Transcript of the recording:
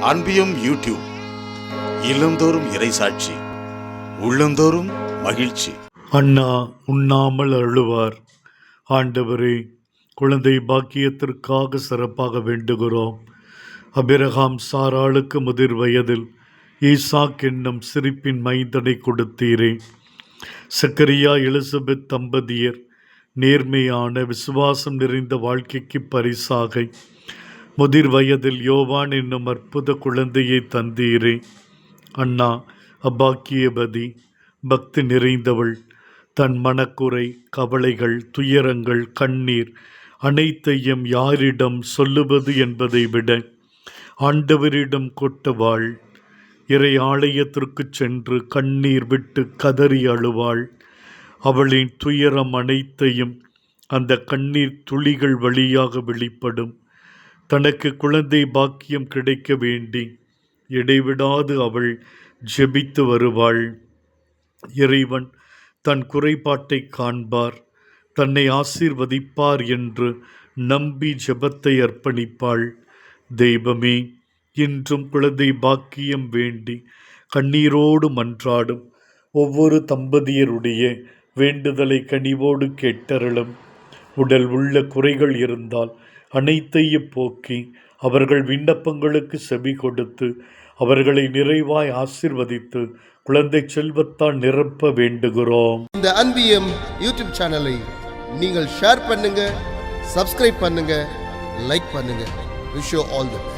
அன்பியும் YouTube இல்லந்தோறும் இறைசாட்சி உள்ளந்தோறும் மகிழ்ச்சி. அண்ணா உண்ணாமல் அழுவார். ஆண்டவரே குழந்தை பாக்கியத்திற்காக சிறப்பாக வேண்டுகிறோம். அபிரகாம் சாராளுக்கு முதிர் வயதில் ஈசாக் என்னும் சிரிப்பின் மைந்தனை கொடுத்தீரே. சக்கரியா எலிசபெத் தம்பதியர் நேர்மையான விசுவாசம் நிறைந்த வாழ்க்கைக்கு பரிசாக. முதிர் வயதில் யோவான் என்னும் அற்புத குழந்தையை தந்தீரே. அண்ணா அபாக்கியபதி பக்தி நிறைந்தவள் தன் மனக்குறை கவலைகள் துயரங்கள் கண்ணீர் அனைத்தையும் யாரிடம் சொல்லுவது என்பதை விட ஆண்டவரிடம் கொட்டவாள் இறை ஆலயத்திற்கு சென்று கண்ணீர் விட்டு கதறி அழுவாள். அவளின் துயரம் அனைத்தையும் அந்த கண்ணீர் துளிகள் வழியாக வெளிப்படும். தனக்கு குழந்தை பாக்கியம் கிடைக்க வேண்டி இடைவிடாது அவள் ஜெபித்து வருவாள். இறைவன் தன் குறைபாட்டை காண்பார். தன்னை ஆசீர்வதிப்பார் என்று நம்பி ஜெபத்தை அர்ப்பணிப்பாள். தெய்வமே இன்றும் குழந்தை பாக்கியம் வேண்டி கண்ணீரோடு மன்றாடும் ஒவ்வொரு தம்பதியருடைய வேண்டுதலை கனிவோடு கேட்டருளும். உடல் உள்ள குறைகள் இருந்தால் அனைத்தையும் போக்கி அவர்கள் விண்ணப்பங்களுக்கு செவி கொடுத்து அவர்களை நிறைவாய் ஆசிர்வதித்து குழந்தை செல்வத்தால் நிரப்ப வேண்டுகிறோம். இந்த அன்பியம் யூடியூப் சேனலை நீங்கள் ஷேர் பண்ணுங்க சப்ஸ்கிரைப் பண்ணுங்க லைக் பண்ணுங்க. Wish all the best